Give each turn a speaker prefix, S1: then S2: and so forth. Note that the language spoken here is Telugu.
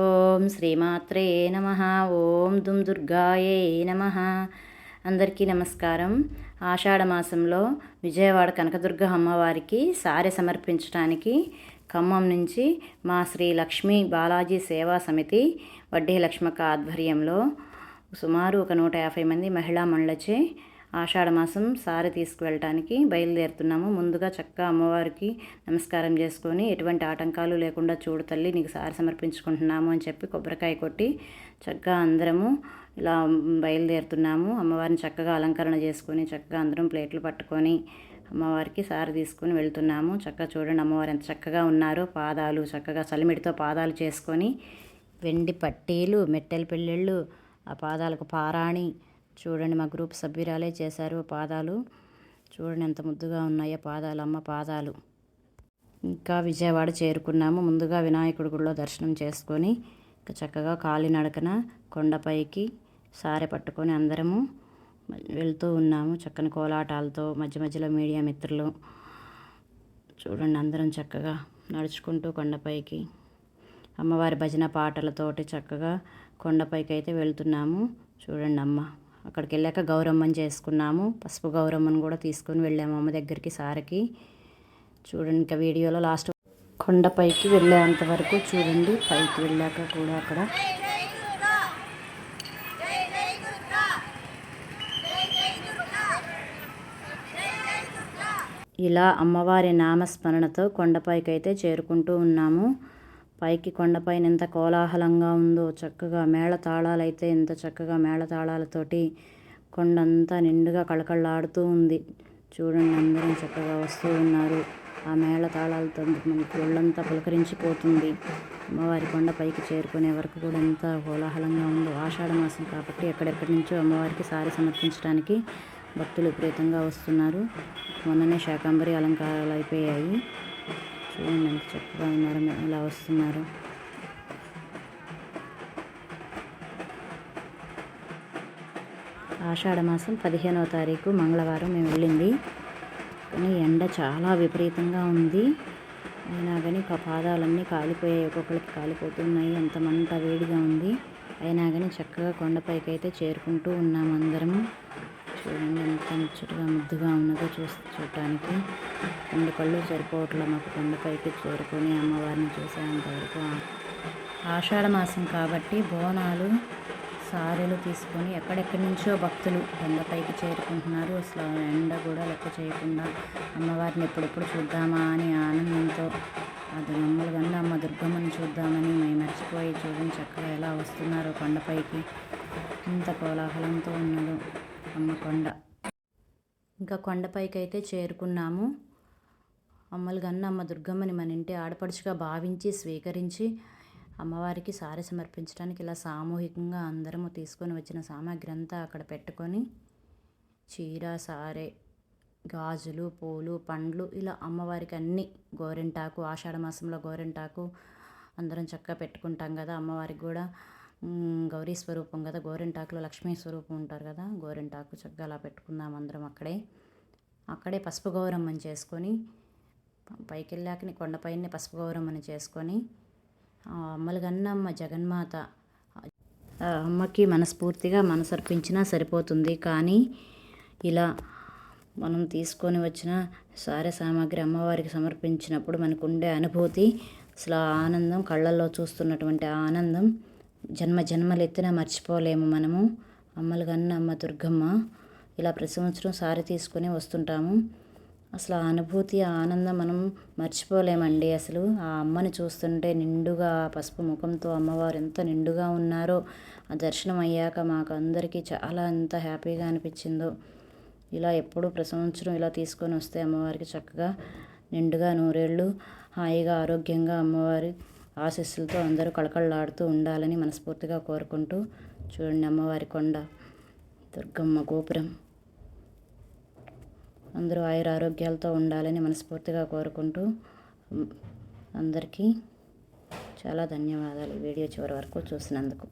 S1: ఓం శ్రీమాత్రే నమ. ఓం దుమ్ దుర్గాయే నమ. అందరికీ నమస్కారం. ఆషాఢ మాసంలో విజయవాడ కనకదుర్గ అమ్మవారికి సారె సమర్పించడానికి ఖమ్మం నుంచి మా శ్రీ లక్ష్మీ బాలాజీ సేవా సమితి వడ్డీ లక్ష్మక ఆధ్వర్యంలో సుమారు ఒక నూట యాభై మంది మహిళా మండలచే ఆషాఢమాసం సారి తీసుకువెళ్ళటానికి బయలుదేరుతున్నాము. ముందుగా చక్కగా అమ్మవారికి నమస్కారం చేసుకొని ఎటువంటి ఆటంకాలు లేకుండా చూడు తల్లి నీకు సారి సమర్పించుకుంటున్నాము అని చెప్పి కొబ్బరికాయ కొట్టి చక్కగా అందరము ఇలా బయలుదేరుతున్నాము. అమ్మవారిని చక్కగా అలంకరణ చేసుకొని చక్కగా అందరం ప్లేట్లు పట్టుకొని అమ్మవారికి సారి తీసుకొని వెళ్తున్నాము. చక్కగా చూడండి అమ్మవారు ఎంత చక్కగా ఉన్నారో. పాదాలు చక్కగా చలిమిడితో పాదాలు చేసుకొని వెండి పట్టీలు మెట్టెల పెళ్ళిళ్ళు ఆ పాదాలకు పారాణి చూడండి మా గ్రూప్ సభ్యురాలే చేశారు పాదాలు. చూడండి ఎంత ముద్దుగా ఉన్నాయో పాదాలు అమ్మ పాదాలు. ఇంకా విజయవాడ చేరుకున్నాము. ముందుగా వినాయకుడి గుడిలో దర్శనం చేసుకొని చక్కగా కాలినడకన కొండపైకి సారె పట్టుకొని అందరము వెళ్తూ ఉన్నాము. చక్కని కోలాటాలతో మధ్య మధ్యలో మీడియా మిత్రులు. చూడండి అందరం చక్కగా నడుచుకుంటూ కొండపైకి అమ్మవారి భజన పాటలతోటి చక్కగా కొండపైకి అయితే వెళ్తున్నాము. చూడండి అమ్మ. అక్కడికి వెళ్ళాక గౌరమ్మని చేసుకున్నాము. పసుపు గౌరమ్మను కూడా తీసుకొని వెళ్ళాము అమ్మ దగ్గరికి సార్కి. చూడండి ఇంకా వీడియోలో లాస్ట్ కొండపైకి వెళ్ళేంత వరకు చూడండి పైకి వెళ్ళాక కూడా అక్కడ. ఇలా అమ్మవారి నామస్మరణతో కొండపైకి అయితే చేరుకుంటూ ఉన్నాము. పైకి కొండపైన ఎంత కోలాహలంగా ఉందో చక్కగా మేళ తాళాలైతే ఎంత చక్కగా మేళ తాళాలతోటి కొండంతా నిండుగా కళకళలాడుతూ ఉంది. చూడండి అందరం చక్కగా వస్తూ ఉన్నారు. ఆ మేళ తాళాలతో మనకి ఒళ్ళంతా పులకరించిపోతుంది. అమ్మవారి కొండ పైకి చేరుకునే వరకు కూడా ఎంత కోలాహలంగా ఉందో ఆషాఢ మాసం కాబట్టి ఎక్కడెక్కడి నుంచో అమ్మవారికి సారి సమర్పించడానికి భక్తులు విపరీతంగా వస్తున్నారు. మొన్ననే శాకాంబరి అలంకారాలు అయిపోయాయి. చూడండి ఎంత చక్కగా ఉన్నారు ఇలా వస్తున్నారు? ఆషాఢ మాసం పదిహేనవ తారీఖు మంగళవారం మేము వెళ్ళింది. కానీ ఎండ చాలా విపరీతంగా ఉంది. అయినా కానీ పాదాలన్నీ కాలిపోయాయి. ఒక్కొక్కరికి కాలిపోతున్నాయి. అంత మంట వేడిగా ఉంది. అయినా కానీ చక్కగా కొండపైకి అయితే చేరుకుంటూ ఉన్నాము అందరము చూడండి ఎంత ముచ్చటగా ముద్దుగా ఉన్నదో చూసి చూడటానికి రెండు కళ్ళు సరిపోవట్లే మాకు కొండపైకి చేరుకొని అమ్మవారిని చూసేంతవరకు ఆషాఢ మాసం కాబట్టి బోనాలు సారీలు తీసుకొని ఎక్కడెక్కడి నుంచో భక్తులు కొండపైకి చేరుకుంటున్నారు. అసలు ఎండ కూడా లెక్క చేయకుండా అమ్మవారిని ఎప్పుడెప్పుడు చూద్దామా అని ఆనందంతో అది మమ్మల్ని కన్నా అమ్మ దుర్గమ్మని చూద్దామని మేము మర్చిపోయి చూడండి చక్కగా ఎలా వస్తున్నారో కొండపైకి. ఇంత కోలాహలంతో ఉన్నదో. అమ్మ కొండ. ఇంకా కొండపైకి అయితే చేరుకున్నాము. అమ్మలు గన్న అమ్మ దుర్గమ్మని మన ఇంటి ఆడపడుచుగా భావించి స్వీకరించి అమ్మవారికి సారి సమర్పించడానికి ఇలా సామూహికంగా అందరము తీసుకొని వచ్చిన సామాగ్రి అంతా అక్కడ పెట్టుకొని చీర సారే గాజులు పూలు పండ్లు ఇలా అమ్మవారికి అన్నీ గోరింటాకు ఆషాఢ మాసంలో గోరింటాకు అందరం చక్కగా పెట్టుకుంటాం కదా అమ్మవారికి కూడా. గౌరీ స్వరూపం కదా గోరింటాకులో లక్ష్మీ స్వరూపం ఉంటారు కదా గోరింటాకు చక్కగా అలా పెట్టుకుందాం అందరం అక్కడే. అక్కడే పసుపు గౌరమ్మని చేసుకొని పైకి వెళ్ళాకని కొండపైనే పసుపు గౌరమ్మని చేసుకొని అమ్మలుగన్నమ్మ జగన్మాత అమ్మకి మనస్ఫూర్తిగా మనసర్పించినా సరిపోతుంది. కానీ ఇలా మనం తీసుకొని వచ్చిన సారే సామాగ్రి అమ్మవారికి సమర్పించినప్పుడు మనకు ఉండే అనుభూతి అసలు ఆనందం కళ్ళల్లో చూస్తున్నటువంటి ఆనందం జన్మ జన్మలు మర్చిపోలేము మనము. అమ్మలు కన్న అమ్మ దుర్గమ్మ. ఇలా ప్రతి సంవత్సరం సారి తీసుకొని వస్తుంటాము. అసలు ఆ అనుభూతి ఆ ఆనందం మనం మర్చిపోలేమండి అసలు. ఆ అమ్మని చూస్తుంటే నిండుగా పసుపు ముఖంతో అమ్మవారు ఎంత నిండుగా ఉన్నారో ఆ దర్శనం అయ్యాక మాకు అందరికీ చాలా ఎంత హ్యాపీగా అనిపించిందో. ఇలా ఎప్పుడు ప్రసంవత్సరం ఇలా తీసుకొని వస్తే అమ్మవారికి చక్కగా నిండుగా నూరేళ్ళు హాయిగా ఆరోగ్యంగా అమ్మవారి ఆశీస్సులతో అందరూ కళకళలాడుతూ ఉండాలని మనస్ఫూర్తిగా కోరుకుంటూ చూడండి అమ్మవారి కొండ దుర్గమ్మ గోపురం. అందరూ ఆయుర ఆరోగ్యాలతో ఉండాలని మనస్ఫూర్తిగా కోరుకుంటూ అందరికీ చాలా ధన్యవాదాలు వీడియో చివరి వరకు చూసినందుకు.